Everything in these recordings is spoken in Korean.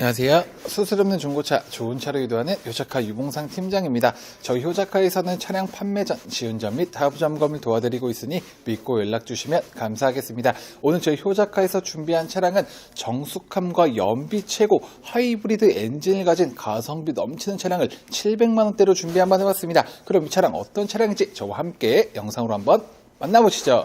안녕하세요. 수술 없는 중고차, 좋은 차로 유도하는 효자카 유봉상 팀장입니다. 저희 효자카에서는 차량 판매 전 시운전 및 하부 점검을 도와드리고 있으니 믿고 연락 주시면 감사하겠습니다. 오늘 저희 효자카에서 준비한 차량은 정숙함과 연비 최고 하이브리드 엔진을 가진 가성비 넘치는 차량을 700만 원대로 준비 한번 해봤습니다. 그럼 이 차량 어떤 차량인지 저와 함께 영상으로 한번 만나보시죠.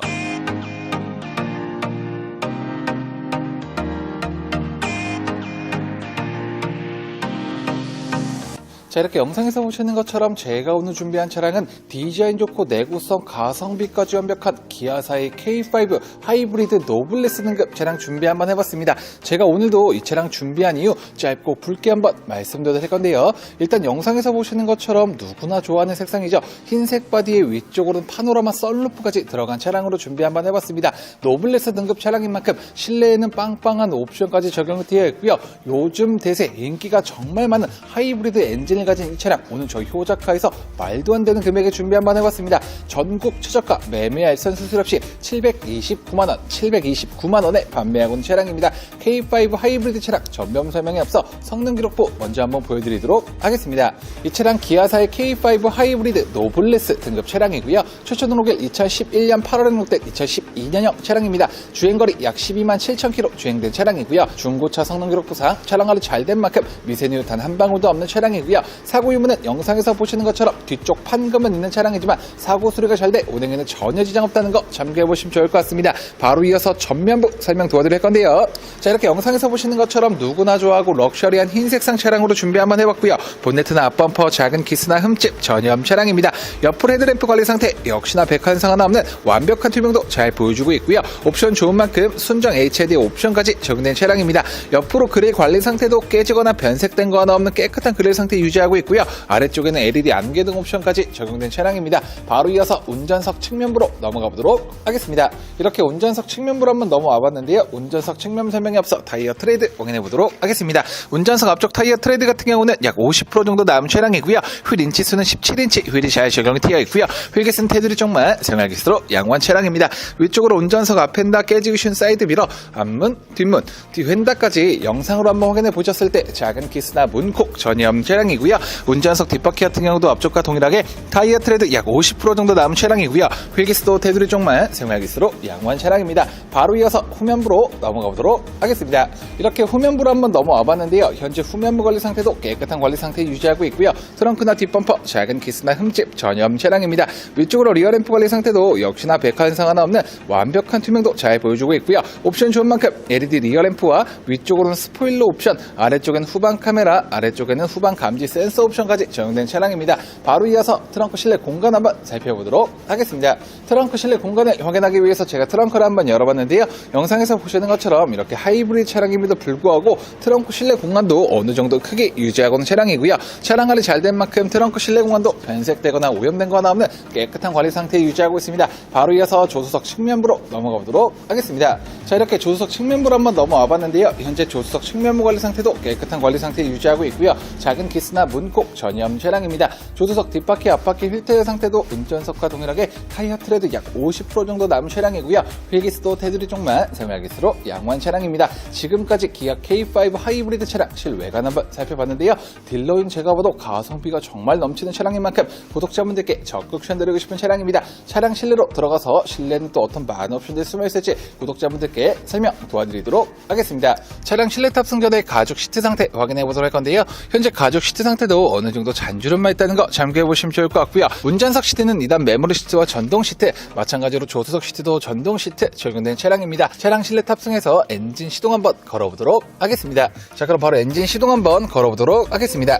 자 이렇게 영상에서 보시는 것처럼 제가 오늘 준비한 차량은 디자인 좋고 내구성 가성비까지 완벽한 기아사의 K5 하이브리드 노블레스 등급 차량 준비 한번 해봤습니다. 제가 오늘도 이 차량 준비한 이유 짧고 굵게 한번 말씀드릴 건데요. 일단 영상에서 보시는 것처럼 누구나 좋아하는 색상이죠. 흰색 바디의 위쪽으로는 파노라마 썰루프까지 들어간 차량으로 준비 한번 해봤습니다. 노블레스 등급 차량인 만큼 실내에는 빵빵한 옵션까지 적용되어 있고요. 요즘 대세 인기가 정말 많은 하이브리드 엔진 을 가진 이 차량 오늘 저희 효자카에서 말도 안 되는 금액에 준비 한번 해봤습니다. 전국 최저가 매매 알선 수술 없이 729만원, 729만원에 판매하고 있는 차량입니다. K5 하이브리드 차량 전면 설명에 앞서 성능 기록부 먼저 한번 보여드리도록 하겠습니다. 이 차량 기아사의 K5 하이브리드 노블레스 등급 차량이고요. 최초 등록일 2011년 8월에 등록된 2012년형 차량입니다. 주행거리 약 12만 7천 킬로 주행된 차량이고요. 중고차 성능 기록 부상 차량 관리 잘 된 만큼 단한 방울도 없는 차량이고요. 사고 유무는 영상에서 보시는 것처럼 뒤쪽 판금은 있는 차량이지만 사고 수리가 잘 돼 운행에는 전혀 지장 없다는 거 참고해 보시면 좋을 것 같습니다. 바로 이어서 전면부 설명 도와드릴 건데요. 자 이렇게 영상에서 보시는 것처럼 누구나 좋아하고 럭셔리한 흰색상 차량으로 준비 한번 해봤고요. 본네트나 앞범퍼 작은 키스나 흠집 전염 차량입니다. 옆으로 헤드램프 관리 상태 역시나 백환상 하나 없는 완벽한 투명도 잘 보여주고 있고요. 옵션 좋은 만큼 순정 HID 옵션까지 적용된 차량입니다. 옆으로 그릴 관리 상태도 깨지거나 변색된 거 하나 없는 깨끗한 그릴 상태 유지하고 있고요. 아래쪽에는 LED 안개등 옵션까지 적용된 차량입니다. 바로 이어서 운전석 측면부로 넘어가 보도록 하겠습니다. 이렇게 운전석 측면부로 한번 넘어와 봤는데요. 운전석 측면 설명에 앞서 타이어 트레이드 확인해 보도록 하겠습니다. 운전석 앞쪽 타이어 트레이드 같은 경우는 약 50% 정도 남은 차량이고요. 휠 인치 수는 17인치 휠이 잘 적용이 되어 있고요. 휠개스는 테두리 쪽만 생활 기스로 양호한 차량입니다. 위쪽으로 운전석 앞엔다 깨지기 쉬운 사이드 미러, 앞문, 뒷문, 뒤 휀다까지 영상으로 한번 확인해 보셨을 때 작은 키스나 문콕 전염 차량이고요. 운전석 뒷바퀴 같은 경우도 앞쪽과 동일하게 타이어 트레드 약 50% 정도 남은 차량이고요. 휠기스도 테두리 쪽만 기스로 양호한 차량입니다. 바로 이어서 후면부로 넘어가 보도록 하겠습니다. 이렇게 후면부로 한번 넘어와 봤는데요. 현재 후면부 관리 상태도 깨끗한 관리 상태 유지하고 있고요. 트렁크나 뒷범퍼 작은 키스나 흠집 전염 차량입니다. 위쪽으로 리어램프 관리 상태도 역시나 백화현상 하나 없는 완벽한 투명도 잘 보여주고 있고요. 옵션 좋은 만큼 LED 리어램프와 위쪽으로는 스포일러 옵션, 아래쪽에는 후방 카메라, 아래쪽에는 후방 감지 센서 옵션까지 적용된 차량입니다. 바로 이어서 트렁크 실내 공간 한번 살펴보도록 하겠습니다. 트렁크 실내 공간을 확인하기 위해서 제가 트렁크를 한번 열어봤는데요. 영상에서 보시는 것처럼 이렇게 하이브리드 차량임에도 불구하고 트렁크 실내 공간도 어느 정도 크게 유지하고 있는 차량이고요. 차량 관리 잘 된 만큼 트렁크 실내 공간도 변색되거나 오염된 거나 없는 깨끗한 관리 상태 유지하고 있습니다. 바로 이어서 조수석 측면부로 넘어가 보도록 하겠습니다. 자 이렇게 조수석 측면부로 한번 넘어와 봤는데요. 현재 조수석 측면부 관리 상태도 깨끗한 관리 상태 유지하고 있고요. 작은 키스나 문콕 전염 차량입니다. 조수석 뒷바퀴 앞바퀴 휠테일 상태도 운전석과 동일하게 타이어 트레드 약 50% 정도 남은 차량이고요. 휠기스도 테두리 쪽만 생활기스로 양호한 차량입니다. 지금까지 기아 K5 하이브리드 차량 실외관 한번 살펴봤는데요. 딜러인 제가 봐도 가성비가 정말 넘치는 차량인 만큼 구독자분들께 적극 추천드리고 싶은 차량입니다. 차량 실내로 들어가서 실내는 또 어떤 많은 옵션들이 숨어 있을지 구독자분들께 설명 도와드리도록 하겠습니다. 차량 실내 탑승 전에 가죽 시트 상태 확인해 보도록 할 건데요. 현재 가죽 시트 상태 도 어느 정도 잔주름만 있다는 거 참고해 보시면 좋을 것 같고요. 운전석 시트는 2단 메모리 시트와 전동 시트, 마찬가지로 조수석 시트도 전동 시트 적용된 차량입니다. 차량 실내 탑승해서 엔진 시동 한번 걸어보도록 하겠습니다. 자, 그럼 바로 엔진 시동 한번 걸어보도록 하겠습니다.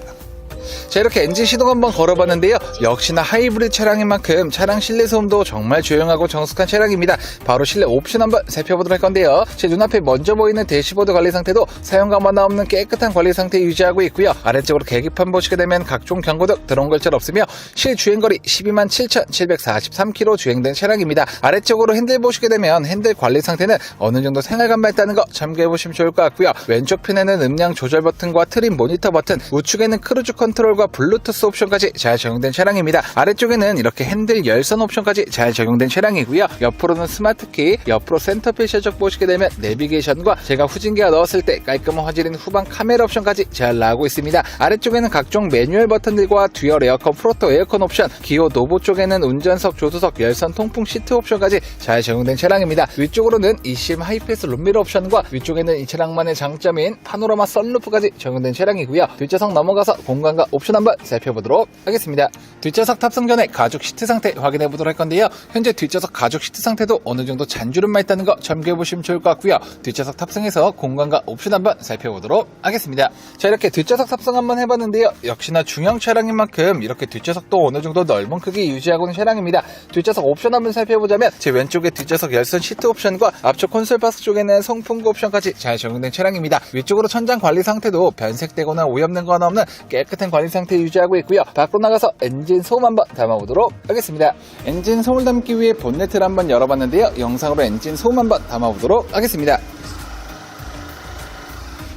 자 이렇게 엔진 시동 한번 걸어봤는데요. 역시나 하이브리드 차량인 만큼 차량 실내 소음도 정말 조용하고 정숙한 차량입니다. 바로 실내 옵션 한번 살펴보도록 할 건데요. 제 눈앞에 먼저 보이는 대시보드 관리 상태도 사용감마나 없는 깨끗한 관리 상태 유지하고 있고요. 아래쪽으로 계기판 보시게 되면 각종 경고등 들어온 걸잘 없으며 실주행거리 12만 7,743km 주행된 차량입니다. 아래쪽으로 핸들 보시게 되면 핸들 관리 상태는 어느 정도 생활감만 있다는 거 참고해 보시면 좋을 것 같고요. 왼쪽 편에는 음량 조절 버튼과 트림 모니터 버튼 우측에는 크루즈 컨 트롤과 블루투스 옵션까지 잘 적용된 차량입니다. 아래쪽에는 이렇게 핸들 열선 옵션까지 잘 적용된 차량이고요. 옆으로는 스마트키 옆으로 센터필 셔적 보시게 되면 내비게이션과 제가 후진기가 넣었을 때 깔끔한 화질인 후방 카메라 옵션까지 잘 나오고 있습니다. 아래쪽에는 각종 매뉴얼 버튼들과 듀얼 에어컨 프로토 에어컨 옵션 기어 노보 쪽에는 운전석 조수석 열선 통풍 시트 옵션까지 잘 적용된 차량입니다. 위쪽으로는 eCM 하이패스 룸미러 옵션과 위쪽에는 이 차량만의 장점인 파노라마 썬루프까지 적용된 차량이고요. 뒷좌석 넘어가서 공간과 옵션 한번 살펴보도록 하겠습니다. 뒷좌석 탑승 전에 가죽 시트 상태 확인해 보도록 할 건데요. 현재 뒷좌석 가죽 시트 상태도 어느 정도 잔주름만 있다는 거 참고해 보시면 좋을 것 같고요. 뒷좌석 탑승해서 공간과 옵션 한번 살펴보도록 하겠습니다. 자 이렇게 뒷좌석 탑승 한번 해봤는데요. 역시나 중형 차량인 만큼 이렇게 뒷좌석도 어느 정도 넓은 크기 유지하고 있는 차량입니다. 뒷좌석 옵션 한번 살펴보자면 제 왼쪽에 뒷좌석 열선 시트 옵션과 앞쪽 콘솔 박스 쪽에는 송풍구 옵션까지 잘 적용된 차량입니다. 위쪽으로 천장 관리 상태도 변색되거나 오염된 거 하나 없는 깨끗한 관리 상태 유지하고 있고요. 밖으로 나가서 엔진 소음 한번 담아보도록 하겠습니다. 엔진 소음을 담기 위해 본네트를 한번 열어봤는데요. 영상으로 엔진 소음 한번 담아보도록 하겠습니다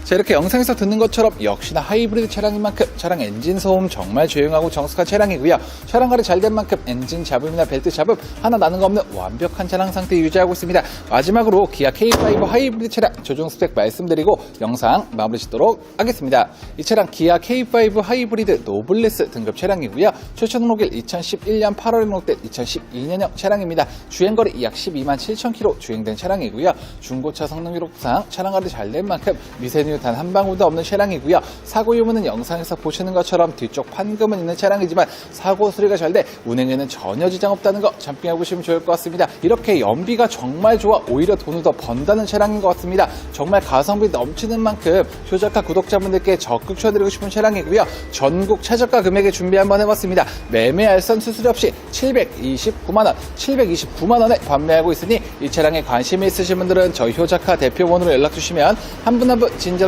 자 이렇게 영상에서 듣는 것처럼 역시나 하이브리드 차량인 만큼 차량 엔진 소음 정말 조용하고 정숙한 차량이고요. 차량 관리 잘 된 만큼 엔진 잡음이나 벨트 잡음 하나 나는 거 없는 완벽한 차량 상태 유지하고 있습니다. 마지막으로 기아 K5 하이브리드 차량 조종 스펙 말씀드리고 영상 마무리 짓도록 하겠습니다. 이 차량 기아 K5 하이브리드 노블레스 등급 차량이고요. 최초 등록일 2011년 8월에 등록된 2012년형 차량입니다. 주행거리 약 12만 7천 킬로 주행된 차량이고요. 중고차 성능 기록상 차량 관리 잘 된 만큼 미세누 단 한 방울도 없는 차량이고요. 사고 유무는 영상에서 보시는 것처럼 뒤쪽 판금은 있는 차량이지만 사고 수리가 잘 돼 운행에는 전혀 지장 없다는 거 참고해 보시면 좋을 것 같습니다. 이렇게 연비가 정말 좋아 오히려 돈을 더 번다는 차량인 것 같습니다. 정말 가성비 넘치는 만큼 효자카 구독자분들께 적극 추천드리고 싶은 차량이고요. 전국 최저가 금액에 준비 한번 해봤습니다. 매매 알선 수수료 없이 729만원, 729만원에 판매하고 있으니 이 차량에 관심이 있으신 분들은 저희 효자카 대표번호로 연락 주시면 한 분 한분 친절